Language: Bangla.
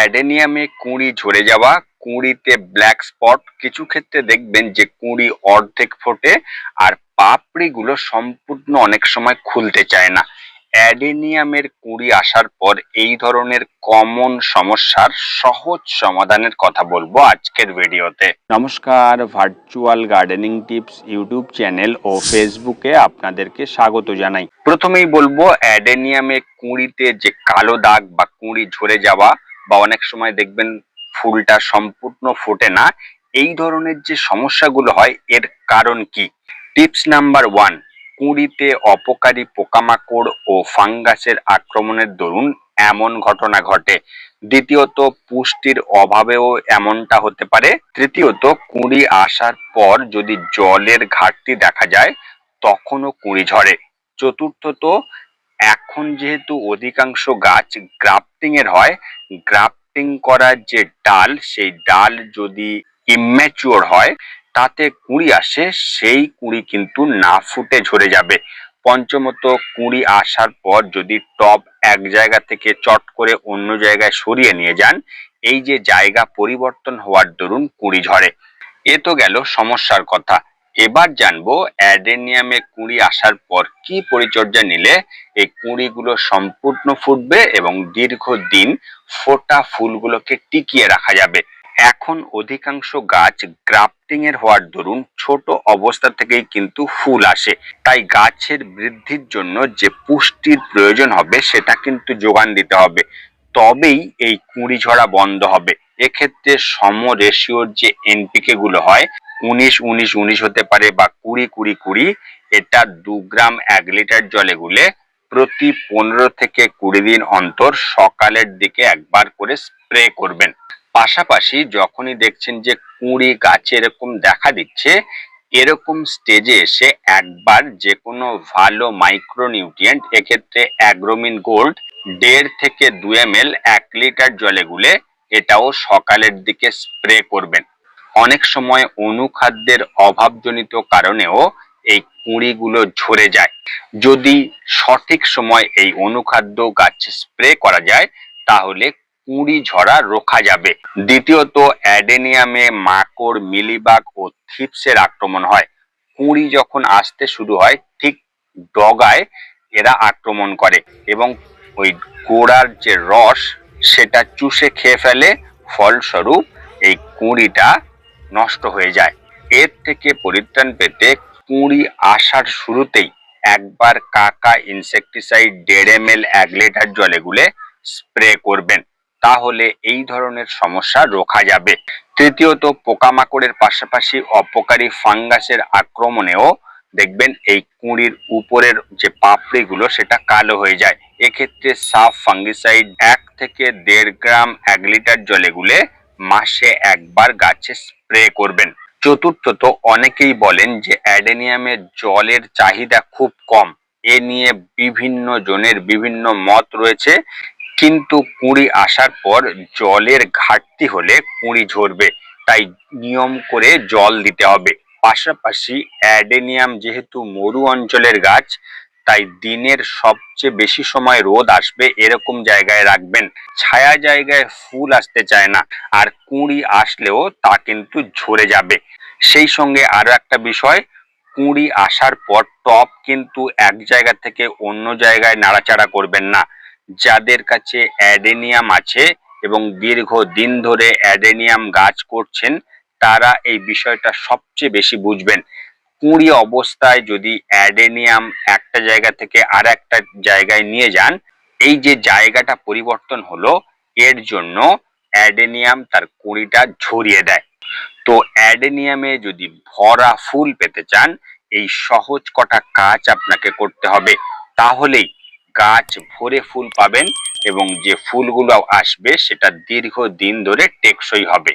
অ্যাডেনিয়ামে কুঁড়ি ঝরে যাওয়া কুঁড়িতে ব্ল্যাক স্পট কিছু ক্ষেত্রে দেখবেন যে কুঁড়ি অর্ধেক ফোটে আর পাপড়িগুলো সম্পূর্ণ অনেক সময় খুলতে চায় না। অ্যাডেনিয়ামের কুঁড়ি আসার পর এই ধরনের কমন সমস্যার সহজ সমাধানের কথা বলব আজকের ভিডিওতে। নমস্কার virtual gardening tips YouTube channel ও ফেসবুকে আপনাদেরকে স্বাগত জানাই। প্রথমেই বলব অ্যাডেনিয়ামে কুঁড়িতে যে কালো দাগ বা কুঁড়ি ঝরে যাওয়া বা অনেক সময় দেখবেন ফুলটা সম্পূর্ণ ফোটে না। এই ধরনের যে সমস্যাগুলো হয়, এর কারণ কি? টিপস নাম্বার ওয়ান, কুঁড়িতে অপকারী পোকামাকড় ও ফাঙ্গাসের আক্রমণের দরুন এমন ঘটনা ঘটে। দ্বিতীয়ত, পুষ্টির অভাবেও এমনটা হতে পারে। তৃতীয়ত, কুঁড়ি আসার পর যদি জলের ঘাটতি দেখা যায়, তখনও কুঁড়ি ঝরে। চতুর্থত এখন যেহেতু অধিকাংশ গাছ গ্রাফটিং এর হয় গ্রাফটিং করার যে ডাল, সেই ডাল যদি ইম্যাচিওর হয়, তাতে কুঁড়ি আসে, সেই কুঁড়ি কিন্তু না ফুটে ঝরে যাবে। পঞ্চমত, কুঁড়ি আসার পর যদি টব এক জায়গা থেকে চট করে অন্য জায়গায় সরিয়ে নিয়ে যান, এই যে জায়গা পরিবর্তন হওয়ার দরুন কুঁড়ি ঝরে। এ তো গেল সমস্যার কথা। এবার জানব অ্যাডেনিয়ামে কুঁড়ি আসার পর কি পরিচর্যা নিলে এই কুঁড়িগুলো সম্পূর্ণ ফুটবে এবং দীর্ঘদিন ফোটা ফুলগুলোকে টিকিয়ে রাখা যাবে? এখন অধিকাংশ গাছ গ্রাফটিং এর হওয়ার দরুন ছোট অবস্থা থেকেই কিন্তু ফুল আসে। তাই গাছের বৃদ্ধির জন্য যে পুষ্টির প্রয়োজন হবে, সেটা কিন্তু যোগান দিতে হবে। তবেই এই কুঁড়ি ঝরা বন্ধ হবে। এক্ষেত্রে সম রেশিওর যে এনপিকে গুলো হয় উনিশ উনিশ উনিশ হতে পারে বা কুড়ি কুড়ি কুড়ি, এটা দু গ্রাম এক লিটার জলে গুলে প্রতি পনেরো থেকে কুড়ি দিন অন্তর সকালের দিকে একবার করে স্প্রে করবেন। পাশাপাশি যখনই দেখছেন যে কুঁড়ি গাছে এরকম দেখা দিচ্ছে, এরকম স্টেজে এসে একবার যে কোনো ভালো মাইক্রোনিউট্রিয়েন্ট এক্ষেত্রে অ্যাগ্রোমিন গোল্ড দেড় থেকে দু এম এক লিটার জলে গুলে এটাও সকালের দিকে স্প্রে করবেন। অনেক সময় অনুখাদ্যের অভাবজনিত কারণেও এই কুঁড়িগুলো ঝরে যায়। যদি সঠিক সময় এই অনুখাদ্য গাছে স্প্রে করা যায়, তাহলে কুঁড়ি ঝরা রোখা যাবে। দ্বিতীয়ত, অ্যাডেনিয়ামে মাকড়, মিলিবাগ ও থিপসের আক্রমণ হয়। কুঁড়ি যখন আসতে শুরু হয়, ঠিক ডগায় এরা আক্রমণ করে এবং ওই গোড়ার যে রস, সেটা চুষে খেয়ে ফেলে। ফলস্বরূপ এই কুঁড়িটা নষ্ট হয়ে যায়। এর থেকে পরিত্রাণ পেতে কুঁড়ি আসার শুরুতেই একবার কাকা ইনসেকটিসাইড দেড় এম এল এক লিটার জলে গুলে স্প্রে করবেন। তাহলে এই ধরনের সমস্যা রোখা যাবে। তৃতীয়ত, পোকামাকড়ের পাশাপাশি অপকারী ফাঙ্গাসের আক্রমণেও দেখবেন এই কুঁড়ির উপরের যে পাপড়িগুলো, সেটা কালো হয়ে যায়। এক্ষেত্রে সাফ ফাঙ্গিসাইড এক থেকে দেড় গ্রাম, এক লিটার জলে গুলে মাসে একবার গাছে স্প্রে করবেন। চতুর্থত অনেকেই বলেন যে অ্যাডেনিয়ামের জলের চাহিদা খুব কম। এ নিয়ে বিভিন্ন জনের বিভিন্ন মত রয়েছে। কিন্তু কুঁড়ি আসার পর জলের ঘাটতি হলে কুঁড়ি ঝরবে। তাই নিয়ম করে জল দিতে হবে। পাশাপাশি অ্যাডেনিয়াম যেহেতু মরু অঞ্চলের গাছ তাই দিনের সবচেয়ে বেশি সময় রোদ আসবে এরকম জায়গায় রাখবেন। ছায়া জায়গায় ফুল আসতে চায় না, আর কুঁড়ি আসলেও তা কিন্তু ঝরে যাবে। সেই সঙ্গে আরও একটা বিষয়, কুঁড়ি আসার পর টপ কিন্তু এক জায়গা থেকে অন্য জায়গায় নাড়াচাড়া করবেন না। যাদের কাছে অ্যাডেনিয়াম আছে এবং দীর্ঘ দিন ধরে অ্যাডেনিয়াম গাছ করছেন, তারা এই বিষয়টা সবচেয়ে বেশি বুঝবেন। কুঁড়ি অবস্থায় যদি অ্যাডেনিয়াম একটা জায়গা থেকে আর একটা জায়গায় নিয়ে যান, এই যে জায়গাটা পরিবর্তন হলো, এর জন্য অ্যাডেনিয়াম তার কুঁড়িটা ঝরিয়ে দেয়। তো অ্যাডেনিয়ামে যদি ভরা ফুল পেতে চান, এই সহজ কটা কাজ আপনাকে করতে হবে। তাহলেই গাছ ভরে ফুল পাবেন এবং যে ফুলগুলো আসবে, সেটা দীর্ঘ দিন ধরে টেকসই হবে।